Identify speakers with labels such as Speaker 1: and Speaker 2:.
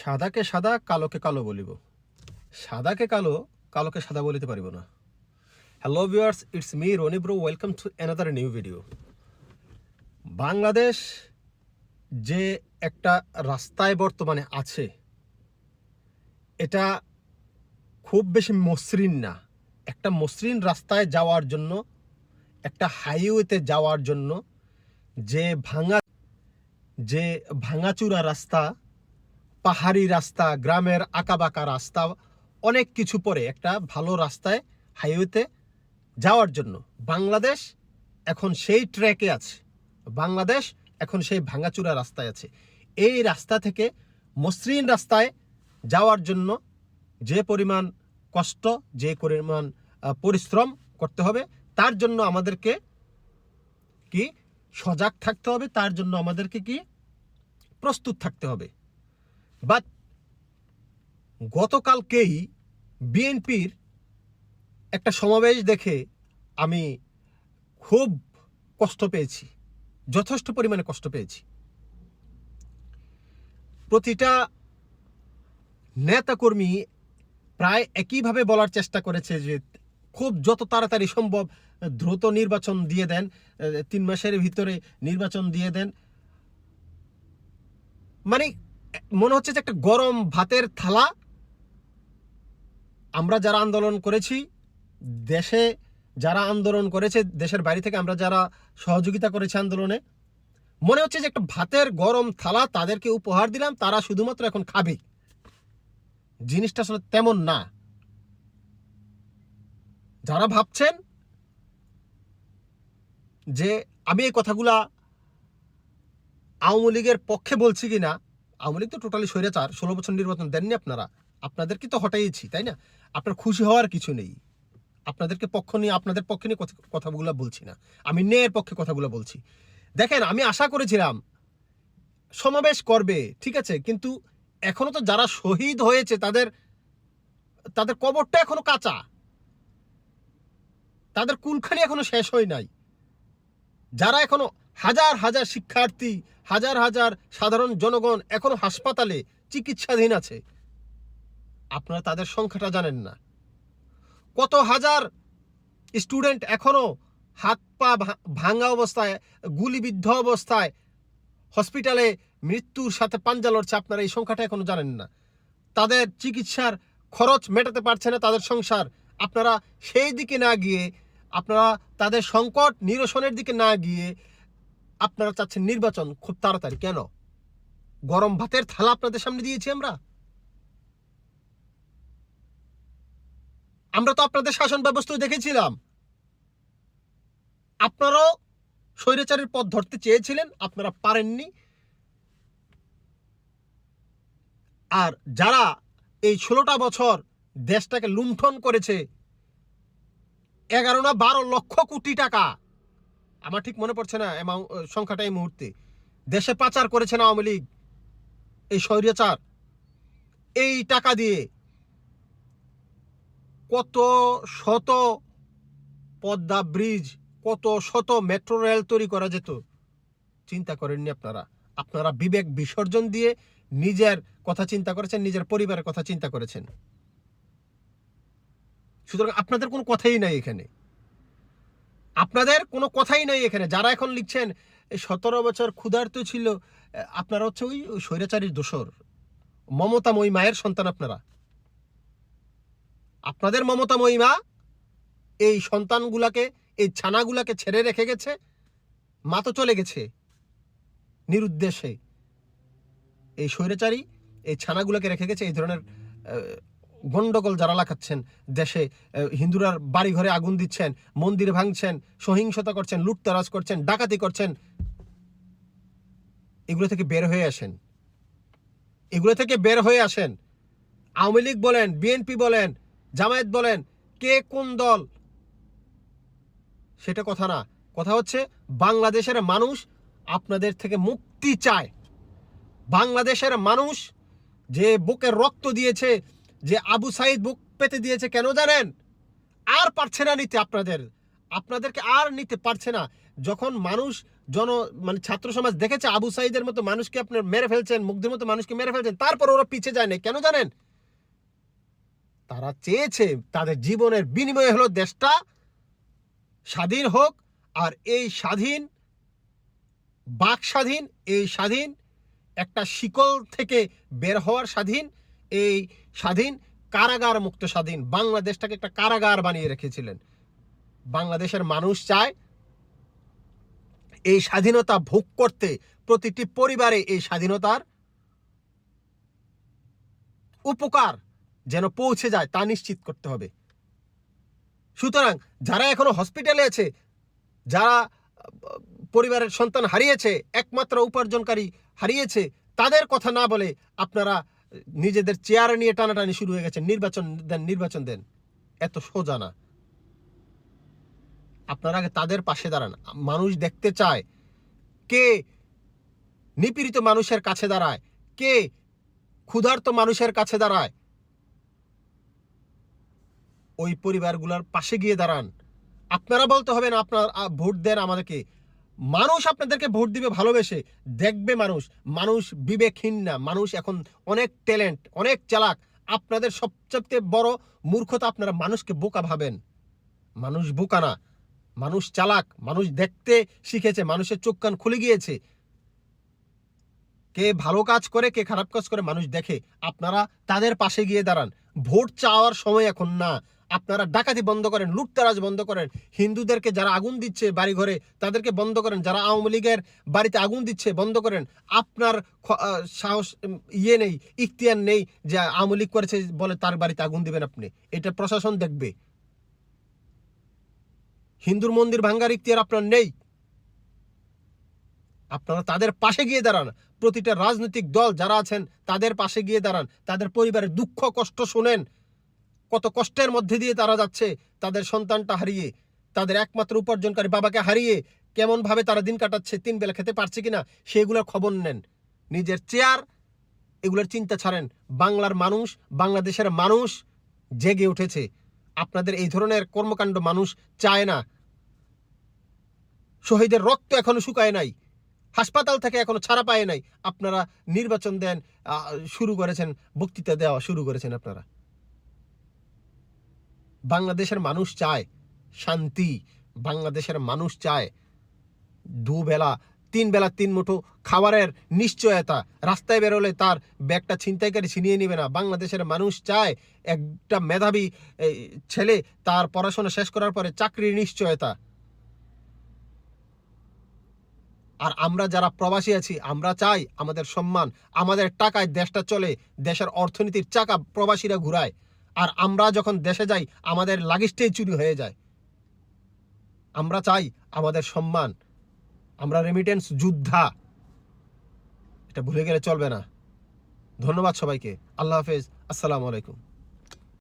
Speaker 1: সাদাকে সাদা, কালোকে কালো বলিব। সাদাকে কালো, কালোকে সাদা বলিতে পারিব না। Hello viewers it's me Rony bro welcome to another new video Bangladesh যে একটা রাস্তায় বর্তমানে আছে, এটা খুব বেশি মসৃণ না। একটা মসৃণ রাস্তায় যাওয়ার জন্য, একটা হাইওয়েতে যাওয়ার জন্য যে ভাঙা, যে ভাঙাচুরা রাস্তা পাহাড়ি রাস্তা, গ্রামের আঁকাবাঁকা রাস্তা, অনেক কিছু পরে একটা ভালো রাস্তায় হাইওয়েতে যাওয়ার জন্য। বাংলাদেশ এখন সেই ট্র্যাকে আছে। বাংলাদেশ এখন সেই ভাঙাচুরা রাস্তায় আছে। এই রাস্তা থেকে মসৃণ রাস্তায় যাওয়ার জন্য যে পরিমাণ কষ্ট, যে পরিমাণ পরিশ্রম করতে হবে, তার জন্য আমাদেরকে কি সজাগ থাকতে হবে, তার জন্য আমাদেরকে কি প্রস্তুত থাকতে হবে। বাট গতকালকেই বিএনপির একটা সমাবেশ দেখে আমি খুব কষ্ট পেয়েছি, যথেষ্ট পরিমাণে কষ্ট পেয়েছি। প্রতিটা নেতাকর্মী প্রায় একইভাবে বলার চেষ্টা করেছে যে খুব যত তাড়াতাড়ি সম্ভব দ্রুত নির্বাচন দিয়ে দেন, তিন মাসের ভিতরে নির্বাচন দিয়ে দেন। মানে মনে হচ্ছে যে একটা গরম ভাতের থালা। আমরা যারা আন্দোলন করেছি, দেশে যারা আন্দোলন করেছে, দেশের বাইরে থেকে আমরা যারা সহযোগিতা করেছি আন্দোলনে, মনে হচ্ছে যে একটা ভাতের গরম থালা তাদেরকে উপহার দিলাম, তারা শুধুমাত্র এখন খাবে। জিনিসটা আসলে তেমন না। যারা ভাবছেন যে আমি এই কথাগুলা আওয়ামী লীগের পক্ষে বলছি কি না আওয়ামী লীগ তো টোটালি স্বৈরাচার, ষোলো বছর নির্বাচন দেননি আপনারা। আপনাদেরকে তো হটাইছি তাই না? আপনার খুশি হওয়ার কিছু নেই। আপনাদেরকে পক্ষ নিয়ে, আপনাদের পক্ষে নিয়ে কথা- কথাগুলো বলছি না। আমি ন্যায়ের পক্ষে কথাগুলো বলছি। দেখেন, আমি আশা করেছিলাম, সমাবেশ করবে, ঠিক আছে? কিন্তু এখনও তো যারা শহীদ হয়েছে, তাদের তাদের কবরটা এখনও কাঁচা। তাদের কুলখানি এখনও শেষ হয় নাই। যারা এখনও হাজার হাজার শিক্ষার্থী, হাজার হাজার সাধারণ জনগণ এখনও হাসপাতালে চিকিৎসাধীন আছে। আপনারা তাদের সংখ্যাটা জানেন না। কত হাজার স্টুডেন্ট এখনও হাত পা ভাঙা অবস্থায়, গুলিবিদ্ধ অবস্থায় হসপিটালে মৃত্যুর সাথে পাঞ্জা লড়ছে আপনারা এই সংখ্যাটা এখনও জানেন না। তাদের চিকিৎসার খরচ মেটাতে পারছে না তাদের সংসার। আপনারা সেই দিকে না গিয়ে, আপনারা তাদের সংকট নিরসনের দিকে না গিয়ে আপনারা চাচ্ছেন নির্বাচন খুব তাড়াতাড়ি, কেন? গরম ভাতের থালা আপনাদের সামনে দিয়েছি আমরা। আমরা তো আপনাদের শাসন ব্যবস্থা দেখেছিলাম। আপনারাও স্বৈরাচারের পথ ধরতে চেয়েছিলেন, আপনারা পারেননি। আর যারা এই ষোলোটা বছর দেশটাকে লুণ্ঠন করেছে, এগারো না বারো লক্ষ কোটি টাকা আমার ঠিক মনে পড়ছে না সংখ্যাটা এই মুহূর্তে। দেশে পাচার করেছেন আওয়ামী লীগ। এই স্বৈরাচার। এই টাকা দিয়ে কত শত পদ্মা ব্রিজ, কত শত মেট্রো রেল তৈরি করা যেত, চিন্তা করেননি আপনারা? আপনারা বিবেক বিসর্জন দিয়ে নিজের কথা চিন্তা করেছেন, নিজের পরিবারের কথা চিন্তা করেছেন। সুতরাং আপনাদের কোনো কথাই নাই এখানে। আপনাদের কোনো কথাই নাই এখানে। যারা এখন লিখছেন সতেরো বছর ক্ষুধার্ত ছিল আপনারা হচ্ছে ওই স্বৈরাচারীর দোসর মমতাময়ী মায়ের সন্তান আপনারা। আপনাদের মমতাময়ী মা এই সন্তানগুলাকে, এই ছানাগুলাকে ছেড়ে রেখে গেছে, মা তো চলে গেছে নিরুদ্দেশে। এই স্বৈরাচারী এই ছানাগুলোকে রেখে গেছে, এই ধরনের আহ, গন্ডগোল যারা লাগাচ্ছেন দেশে আহ, হিন্দুরার বাড়ি ঘরে আগুন দিচ্ছেন মন্দির ভাঙছেন সহিংসতা করছেন লুটতরাজ করছেন ডাকাতি করছেন এগুলো থেকে বের হয়ে আসেন। এগুলো থেকে বের হয়ে আসেন। আওয়ামী লীগ বলেন বিএনপি বলেন জামায়াত বলেন কে কোন দল সেটা কথা না। কথা হচ্ছে বাংলাদেশের মানুষ আপনাদের থেকে মুক্তি চায়। বাংলাদেশের মানুষ যে বুকে রক্ত দিয়েছে যে আবু সাইদ বুক পেতে দিয়েছে কেন জানেন? আর পারছে না নিতে আপনাদের। আপনাদেরকে আর নিতে পারছে না। যখন মানুষ জন মানে ছাত্র সমাজ দেখেছে আবু সাইদের মতো মানুষকে আপনার মেরে ফেলছেন, মুগ্ধের মতো মানুষকে মেরে ফেলছেন, তারপর ওরা পিছিয়ে যায় না কেন জানেন? তারা চেয়েছে তাদের জীবনের বিনিময়ে হলো দেশটা স্বাধীন হোক, আর এই স্বাধীন, বাক স্বাধীন, এই স্বাধীন, একটা শিকল থেকে বের হওয়ার স্বাধীন এই স্বাধীন কারাগার মুক্ত স্বাধীন বাংলাদেশটাকে একটা কারাগার বানিয়ে রেখেছিলেন। বাংলাদেশের মানুষ চায় এই স্বাধীনতা ভোগ করতে প্রতিটি পরিবারে এই স্বাধীনতার উপকার যেন পৌঁছে যায় তা নিশ্চিত করতে হবে। সুতরাং যারা এখনও হসপিটালে আছে, যারা পরিবারের সন্তান হারিয়েছে, একমাত্র উপার্জনকারী হারিয়েছে, তাদের কথা না বলে আপনারা নিজেদের চেয়ারে নিয়ে টানাটানি শুরু হয়ে গেছে, নির্বাচন দেন নির্বাচন দেন। এত সোজা না। আপনারা আগে তাদের পাশে দাঁড়ান। মানুষ দেখতে চায় কে নিপীড়িত মানুষের কাছে দাঁড়ায়, কে ক্ষুধার্ত মানুষের কাছে দাঁড়ায়। ওই পরিবারগুলোর পাশে গিয়ে দাঁড়ান। আপনারা বলতে হবে না, আপনার ভোট দেন আমাদেরকে। মানুষ আপনাদেরকে ভোট দিবে ভালোবেসে, দেখবে মানুষ। মানুষ বিবেকহীন না, মানুষ এখন অনেক ট্যালেন্ট অনেক চালাক। আপনাদের সবচেয়ে বড় মূর্খতা আপনারা মানুষকে বোকা ভাবেন। মানুষ বোকা না, মানুষ চালাক, মানুষ দেখতে শিখেছে, মানুষের চোখ কান খুলে গিয়েছে। কে ভালো কাজ করে, কে খারাপ কাজ করে, মানুষ দেখে। আপনারা তাদের পাশে গিয়ে দাঁড়ান। ভোট চাওয়ার সময় এখন না। আপনারা ডাকাতি বন্ধ করেন, লুটতারাজ বন্ধ করেন। হিন্দুদেরকে যারা আগুন দিচ্ছে বাড়ি ঘরে তাদেরকে বন্ধ করেন। যারা আওয়ামী লীগের বাড়িতে আগুন দিচ্ছে বন্ধ করেন। আপনার সাহস ইয়ে নেই, ইখতিয়ার নেই যে আওয়ামী লীগ করেছে বলে তার বাড়িতে আগুন দিবেন আপনি। এটা প্রশাসন দেখবে। হিন্দুর মন্দির ভাঙ্গার ইখতিয়ার আপনার নেই। আপনারা তাদের পাশে গিয়ে দাঁড়ান। প্রতিটা রাজনৈতিক দল যারা আছেন, তাদের পাশে গিয়ে দাঁড়ান। তাদের পরিবারের দুঃখ, কষ্ট শুনেন। কত কষ্টের মধ্যে দিয়ে তারা যাচ্ছে, তাদের সন্তানটা হারিয়ে, তাদের একমাত্র উপার্জনকারী বাবাকে হারিয়ে কেমন ভাবে তারা দিন কাটাচ্ছে, তিন বেলা খেতে পারছে কিনা, সেগুলোর খবর নেন। নিজের চেয়ার, এগুলোর চিন্তা ছাড়েন। বাংলার মানুষ, বাংলাদেশের মানুষ জেগে উঠেছে। আপনাদের এই ধরনের কর্মকাণ্ড মানুষ চায় না। শহীদের রক্ত এখনও শুকায় নাই। হাসপাতাল থেকে এখনও ছাড়া পায় নাই। আপনারা নির্বাচন দেন শুরু করেছেন, বক্তৃতা দেওয়া শুরু করেছেন আপনারা। বাংলাদেশের মানুষ চায় শান্তি, বাংলাদেশের মানুষ চায় দুবেলা তিন বেলা তিন মুঠো খাবারের নিশ্চয়তা। রাস্তায় বেরোলে তার ব্যাগটা ছিনতাইকারী ছিনিয়ে নেবে না। বাংলাদেশের মানুষ চায় একটা মেধাবী ছেলে তার পড়াশোনা শেষ করার পরে চাকরির নিশ্চয়তা। আর আমরা যারা প্রবাসী আছি, আমরা চাই আমাদের সম্মান, আমাদের টাকায় দেশটা চলে, দেশের অর্থনীতির চাকা প্রবাসীরা ঘুরায়। আর আমরা যখন দেশে যাই, আমাদের লাগেজটাই চুরি হয়ে যায়। আমরা চাই আমাদের সম্মান। আমরা রেমিটেন্স যোদ্ধা। এটা ভুলে গেলে চলবে না। ধন্যবাদ সবাইকে। আল্লাহ হাফেজ। আসসালামু আলাইকুম।